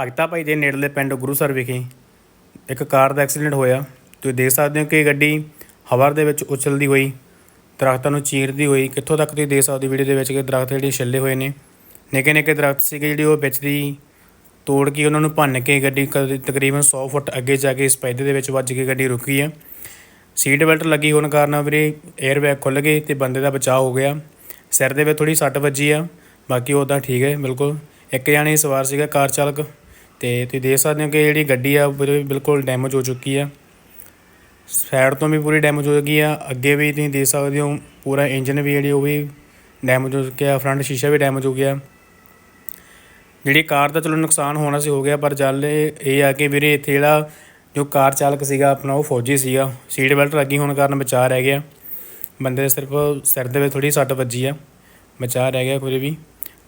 ਭਗਤਾ ਭਾਈ ਦੇ ਨੇੜਲੇ ਪਿੰਡ ਗੁਰੂਸਰ ਵਿਖੇ ਇੱਕ ਕਾਰ ਦਾ ਐਕਸੀਡੈਂਟ ਹੋਇਆ। ਤੁਸੀਂ ਦੇਖ ਸਕਦੇ ਹੋ ਕਿ ਗੱਡੀ ਹਵਾ ਦੇ ਵਿੱਚ ਉਛਲਦੀ ਹੋਈ, ਦਰਖਤਾਂ ਨੂੰ ਚੀਰਦੀ ਹੋਈ, ਕਿੱਥੋਂ ਤੱਕ ਤੁਸੀਂ ਦੇਖ ਸਕਦੇ ਹੋ ਵੀਡੀਓ ਦੇ ਵਿੱਚ ਕਿ ਦਰਖਤ ਜਿਹੜੇ ਛਿੱਲੇ ਹੋਏ ਨੇ। ਨਿੱਕੇ ਨਿੱਕੇ ਦਰਖਤ ਸੀਗੇ ਜਿਹੜੀ ਉਹ ਵਿੱਚ ਦੀ ਤੋੜ ਕੇ ਉਹਨਾਂ ਨੂੰ ਭੰਨ ਕੇ ਗੱਡੀ ਕ- ਤਕਰੀਬਨ 100 ਫੁੱਟ ਅੱਗੇ ਜਾ ਕੇ ਸਪੈਦੇ ਦੇ ਵਿੱਚ ਵੱਜ ਕੇ ਗੱਡੀ ਰੁਕੀ ਆ ਸੀਟ ਬੈਲਟ ਲੱਗੀ ਹੋਣ ਕਾਰਨ ਵੀਰੇ 에ਅਰ ਬੈਗ ਖੁੱਲ ਗਏ ਤੇ ਬੰਦੇ ਦਾ ਬਚਾਅ ਹੋ ਗਿਆ। ਸਿਰ ਦੇ ਵਿੱਚ ਥੋੜੀ ਸੱਟ ਵੱਜੀ ਆ, ਬਾਕੀ ਉਹ ਤਾਂ ਠੀਕ ਹੈ, ਬਿਲਕੁਲ। ਇੱਕ ਜਾਣੇ ਸਵਾਰ ਸੀਗਾ ਕਾਰ ਚਾਲਕ। ਤੇ ਤੁਸੀਂ ਦੇਖ ਸਕਦੇ ਹੋ ਕਿ ਜਿਹੜੀ ਗੱਡੀ ਆ, ਉਹ ਬਿਲਕੁਲ ਡੈਮੇਜ ਹੋ ਚੁੱਕੀ ਆ। ਸਾਈਡ ਤੋਂ ਵੀ ਪੂਰੀ ਡੈਮੇਜ ਹੋ ਗਈ ਆ। ਅੱਗੇ ਵੀ ਤੁਸੀਂ ਦੇਖ ਸਕਦੇ ਹੋ, ਪੂਰਾ ਇੰਜਨ ਵੀ ਜਿਹੜੀ, ਉਹ ਵੀ ਡੈਮੇਜ ਹੋ ਚੁੱਕਿਆ ਫਰੰਟ ਸ਼ੀਸ਼ਾ ਵੀ ਡੈਮੇਜ ਹੋ ਗਿਆ। ਜਿਹੜੀ ਕਾਰ ਦਾ ਚਲੋ ਨੁਕਸਾਨ ਹੋਣਾ ਸੀ, ਹੋ ਗਿਆ, ਪਰ ਚੱਲ ਇਹ ਆ ਕਿ ਵੀਰੇ ਇੱਥੇ ਜਿਹੜਾ ਜੋ ਕਾਰ ਚਾਲਕ ਸੀਗਾ, ਆਪਣਾ ਉਹ ਫੌਜੀ ਸੀਗਾ। ਸੀਟ ਬੈਲਟ ਲੱਗੀ ਹੋਣ ਕਾਰਨ ਬਚਾਅ ਰਹਿ ਗਿਆ। ਬੰਦੇ ਦੇ ਸਿਰਫ ਸਿਰ ਦੇ ਵਿੱਚ ਥੋੜੀ ਸੱਟ ਵੱਜੀ ਆ। ਬਚਾਅ ਰਹਿ ਗਿਆ ਕੋਈ ਵੀ।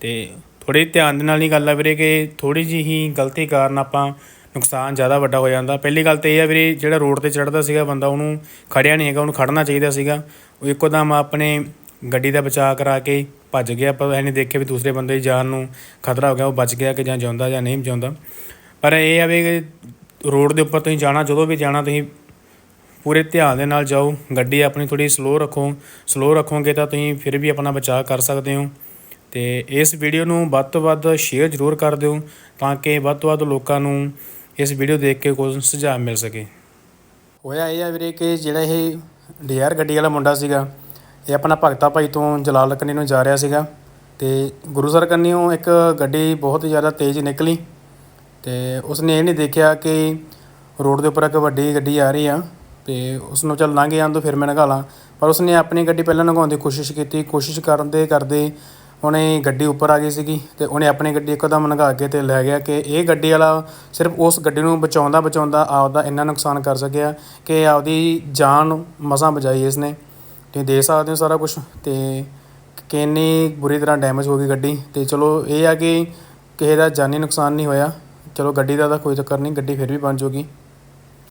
ਤੇ ਥੋੜੀ ਧਿਆਨ ਦੇ ਨਾਲ ਹੀ ਗੱਲ ਆ ਵੀਰੇ ਕਿ ਥੋੜੀ ਜਿਹੀ ਹੀ ਗਲਤੀ ਕਾਰਨ ਆਪਾਂ ਨੁਕਸਾਨ ਜ਼ਿਆਦਾ ਵੱਡਾ ਹੋ ਜਾਂਦਾ। ਪਹਿਲੀ ਗੱਲ ਤੇ ਇਹ ਆ ਵੀਰੇ, ਜਿਹੜਾ ਰੋਡ ਤੇ ਚੜਦਾ ਸੀਗਾ ਬੰਦਾ, ਉਹਨੂੰ ਖੜਿਆ ਨਹੀਂ ਹੈਗਾ, ਉਹਨੂੰ ਖੜਨਾ ਚਾਹੀਦਾ ਸੀਗਾ। ਉਹ ਇੱਕੋ ਦਮ ਆਪਣੇ ਗੱਡੀ ਦਾ ਬਚਾਅ ਕਰਾ ਕੇ ਭੱਜ ਗਿਆ। ਆਪਾਂ ਇਹ ਨਹੀਂ ਦੇਖਿਆ ਵੀ ਦੂਸਰੇ ਬੰਦੇ ਦੀ ਜਾਨ ਨੂੰ ਖਤਰਾ ਹੋ ਗਿਆ, ਉਹ ਬਚ ਗਿਆ ਕਿ ਜਾਂ ਜਿਉਂਦਾ ਜਾਂ ਨਹੀਂ ਜਿਉਂਦਾ। ਪਰ ਇਹ ਆ ਵੀ ਰੋਡ ਦੇ ਉੱਪਰ ਤੁਸੀਂ ਜਾਣਾ, ਜਦੋਂ ਵੀ ਜਾਣਾ ਤੁਸੀਂ ਪੂਰੇ ਧਿਆਨ ਦੇ ਨਾਲ ਜਾਓ। ਗੱਡੀ ਆਪਣੀ ਥੋੜੀ ਸਲੋ ਰੱਖੋ। ਸਲੋ ਰੱਖੋਗੇ ਤਾਂ ਤੁਸੀਂ ਫਿਰ ਵੀ ਆਪਣਾ ਬਚਾਅ ਕਰ ਸਕਦੇ ਹੋ। ਤੇ ਇਸ ਵੀਡੀਓ ਨੂੰ ਵੱਧ ਤੋਂ ਵੱਧ ਸ਼ੇਅਰ ਜ਼ਰੂਰ ਕਰ ਦਿਓ ਤਾਂ ਕਿ ਵੱਧ ਤੋਂ ਵੱਧ ਲੋਕਾਂ ਨੂੰ ਇਸ ਵੀਡੀਓ ਦੇਖ ਕੇ ਕੁਝ ਸੁਝਾਅ ਮਿਲ ਸਕੇ। ਹੋਇਆ ਇਹ ਆ ਵੀਰੇ ਕਿ ਜਿਹੜਾ ਇਹ ਡੀਆਰ ਗੱਡੀ ਵਾਲਾ ਮੁੰਡਾ ਸੀਗਾ, ਇਹ ਆਪਣਾ ਭਗਤਾ ਭਾਈ ਤੋਂ ਜਲਾਲ ਕੰਨੀ ਨੂੰ ਜਾ ਰਿਹਾ ਸੀਗਾ ਤੇ ਗੁਰੂਸਰ ਕੰਨੀਓਂ ਇੱਕ ਗੱਡੀ ਬਹੁਤ ਜ਼ਿਆਦਾ ਤੇਜ਼ ਨਿਕਲੀ ਤੇ ਉਸਨੇ ਇਹ ਨਹੀਂ ਦੇਖਿਆ ਕਿ ਰੋਡ ਦੇ ਉੱਪਰ ਇੱਕ ਵੱਡੀ ਗੱਡੀ ਆ ਰਹੀ ਆ ਤੇ ਉਸ ਨੂੰ ਚੱਲ ਲੰਘ ਜਾਣ ਤੋਂ ਫਿਰ ਮੈਂ ਲੰਘਾ ਲਾਂ ਪਰ ਉਸਨੇ ਆਪਣੀ ਗੱਡੀ ਪਹਿਲਾਂ ਲੰਘਾਉਣ ਦੀ ਕੋਸ਼ਿਸ਼ ਕੀਤੀ। ਕੋਸ਼ਿਸ਼ ਕਰਦੇ ਕਰਦੇ ਉਹਨੇ ਗੱਡੀ ਉੱਪਰ ਆ ਗਈ ਸੀਗੀ ਅਤੇ ਉਹਨੇ ਆਪਣੀ ਗੱਡੀ ਇੱਕਦਮ ਲੰਘਾ ਕੇ ਅਤੇ ਲੈ ਗਿਆ ਕਿ ਇਹ ਗੱਡੀ ਵਾਲਾ ਸਿਰਫ ਉਸ ਗੱਡੀ ਨੂੰ ਬਚਾਉਂਦਾ ਬਚਾਉਂਦਾ ਆਪਦਾ ਇੰਨਾ ਨੁਕਸਾਨ ਕਰ ਸਕਿਆ ਕਿ ਆਪਦੀ ਜਾਨ ਮਸਾਂ ਬਚਾਈ ਇਸਨੇ। ਤੁਸੀਂ ਦੇਖ ਸਕਦੇ ਹੋ ਸਾਰਾ ਕੁਝ ਤੇ ਕਿੰਨੀ ਬੁਰੀ ਤਰ੍ਹਾਂ ਡੈਮੇਜ ਹੋ ਗਈ ਗੱਡੀ ਅਤੇ ਚਲੋ ਇਹ ਆ ਕਿ ਕਿਸੇ ਦਾ ਜਾਨੀ ਨੁਕਸਾਨ ਨਹੀਂ ਹੋਇਆ। ਚਲੋ ਗੱਡੀ ਦਾ ਤਾਂ ਕੋਈ ਚੱਕਰ ਨਹੀਂ, ਗੱਡੀ ਫਿਰ ਵੀ ਬਣ ਜੂਗੀ।